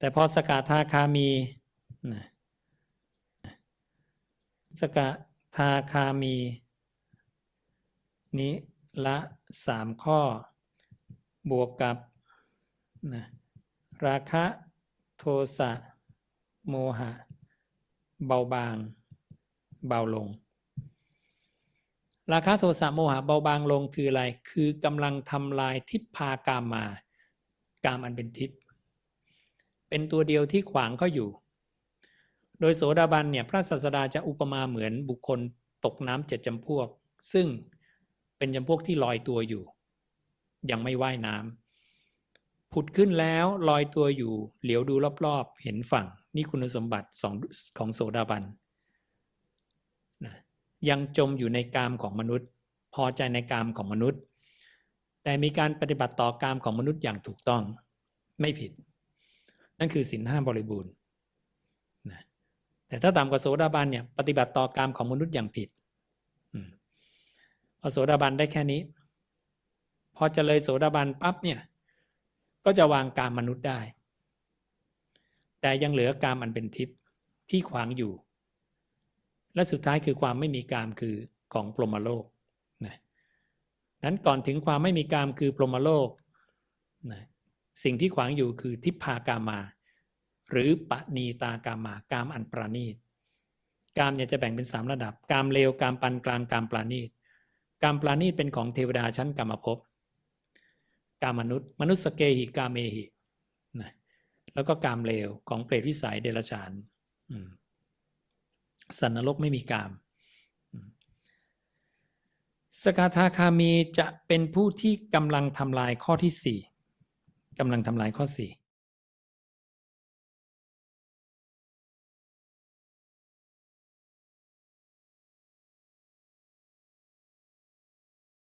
แต่พอสกทาคามีนะสกทาคามี นี้ละสามข้อบวกกับนะราคะโทสะโมหะ เบาบาง เบาลง ราคะโทสะโมหะเบาบางลงคืออะไร คือกำลังทำลายทิพพากามมา กามอันเป็นทิพย์ เป็นตัวเดียวที่ขวางเขาอยู่ โดยโสดาบันเนี่ยพระศาสดาจะอุปมาเหมือนบุคคลตกน้ำเจ็ดจำพวก ซึ่งเป็นจำพวกที่ลอยตัวอยู่ ยังไม่ว่ายน้ำผุดขึ้นแล้วลอยตัวอยู่ เหลียวดูรอบๆ เห็นฝั่งนี่คุณสมบัติสองของโสดาบันนะยังจมอยู่ในกามของมนุษย์ พอใจในกามของมนุษย์ แต่มีการปฏิบัติต่อกามของมนุษย์อย่างถูกต้องไม่ผิด นั่นคือสินห้าบริบูรณ์นะแต่ถ้าต่ำกว่าโสดาบันเนี่ยปฏิบัติต่อกามของมนุษย์อย่างผิดพอโสดาบันได้แค่นี้ พอจะเลยโสดาบันปั๊บเนี่ย ก็จะวางกามมนุษย์ได้ แต่ยังเหลือกามอันเป็นทิพย์ที่ขวางอยู่ และสุดท้ายคือความไม่มีกามคือของพรมโลกนะนั้นก่อนถึงความไม่มีกามคือพรมโลกนะ สิ่งที่ขวางอยู่คือทิพากามา หรือปณีตากามากามอันประณีตกามเนี่ยจะแบ่งเป็นสามระดับ กามเลวกามปานกลางกามปราณีตกามปราณีตเป็นของเทวดาชั้นกรรมภพกามมนุษย์ มนุษย์สเกหิกามเมหินะแล้วก็กามเลวของเปรตวิสัยเดรัจฉานสันนรกไม่มีกามอืมสกาทาคามีจะเป็นผู้ที่กำลังทำลายข้อที่สี่ กำลังทำลายข้อสี่